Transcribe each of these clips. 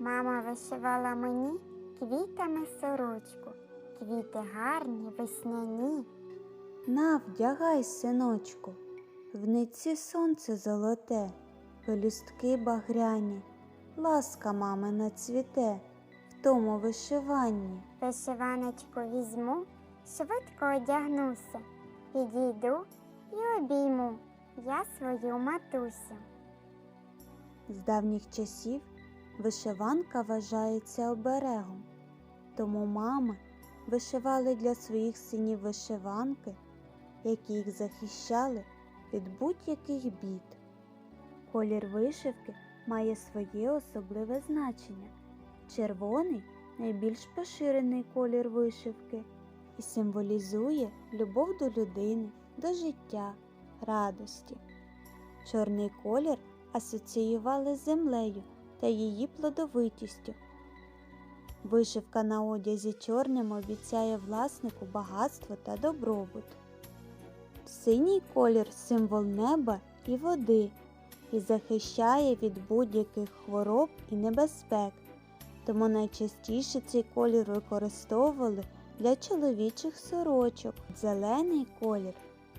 Мама вишивала мені квітами сорочку, квіти гарні, весняні. На, вдягай, синочку, в нитці сонце золоте, пелюстки багряні, ласка мамина цвіте в тому вишиванні. Вишиваночку візьму, швидко одягнуся, підійду і обійму я свою матусю. З давніх часів вишиванка вважається оберегом, тому мами вишивали для своїх синів вишиванки, які їх захищали від будь-яких бід. Колір вишивки має своє особливе значення. Червоний найбільш поширений колір вишивки і символізує любов до людини, до життя, радості. Чорний колір асоціювали з землею та її плодовитістю. Вишивка на одязі чорним обіцяє власнику багатство та добробут. Синій колір символ неба і води і захищає від будь-яких хвороб і небезпек, тому найчастіше цей колір використовували для чоловічих сорочок. Зелений колір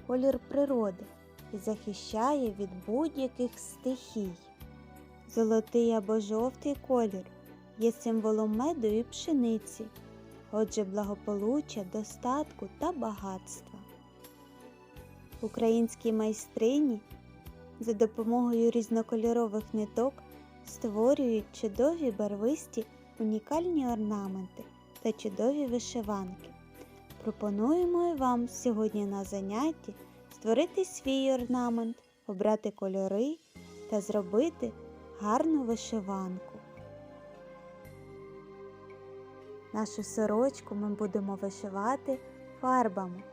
колір природи і захищає від будь-яких стихій. Золотий або жовтий колір є символом меду і пшениці, отже, благополуччя, достатку та багатства. Українські майстрині за допомогою різнокольорових ниток створюють чудові барвисті унікальні орнаменти та чудові вишиванки. Пропонуємо вам сьогодні на занятті створити свій орнамент, обрати кольори та зробити гарну вишиванку. Нашу сорочку ми будемо вишивати фарбами,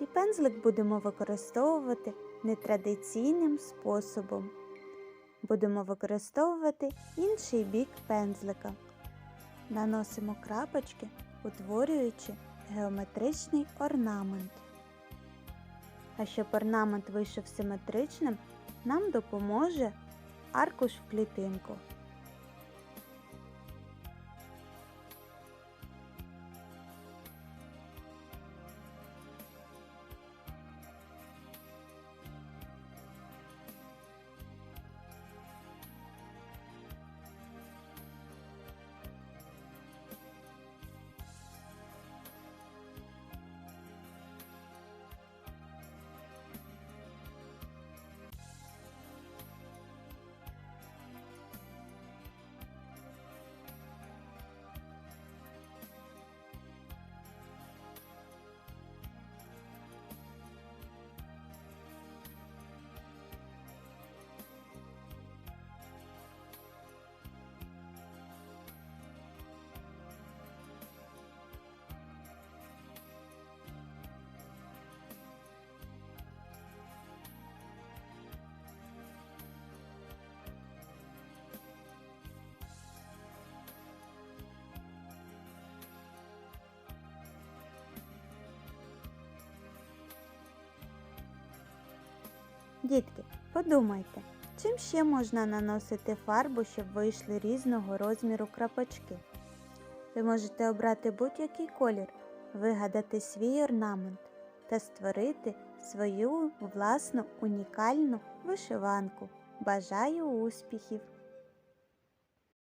і пензлик будемо використовувати нетрадиційним способом. Будемо використовувати інший бік пензлика. Наносимо крапочки, утворюючи геометричний орнамент. А щоб орнамент вийшов симетричним, нам допоможе аркуш в клітинку. Дітки, подумайте, чим ще можна наносити фарбу, щоб вийшли різного розміру крапочки? Ви можете обрати будь-який колір, вигадати свій орнамент та створити свою власну унікальну вишиванку. Бажаю успіхів!